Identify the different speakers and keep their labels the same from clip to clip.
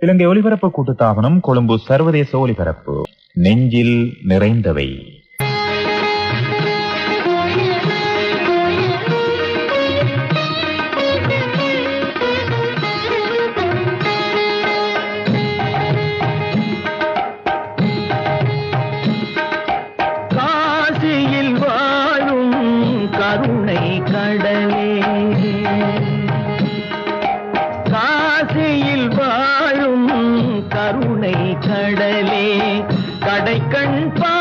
Speaker 1: இலங்கை ஒலிபரப்பு கூட்டுத்தாபனம் கொழும்பு சர்வதேச ஒலிபரப்பு. நெஞ்சில் நிறைந்தவை.
Speaker 2: கருணை கடலே கடைக்கண் பா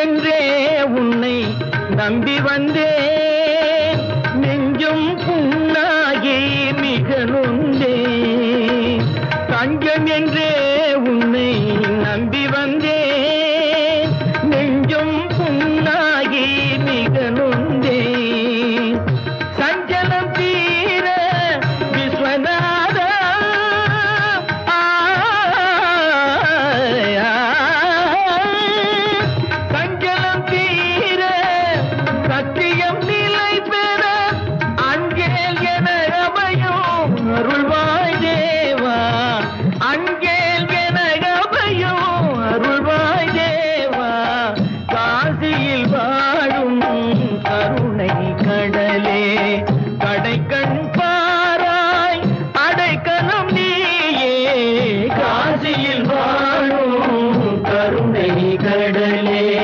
Speaker 2: என்றே உன்னை நம்பி வந்தே கருணை கடலே. கடைக்கண் பாராய் அடைக்கலம் நீயே. காசியில் வாழும் கருணை கடலே.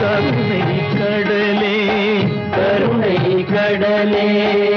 Speaker 2: கருணை கடலே கருணை கடலே.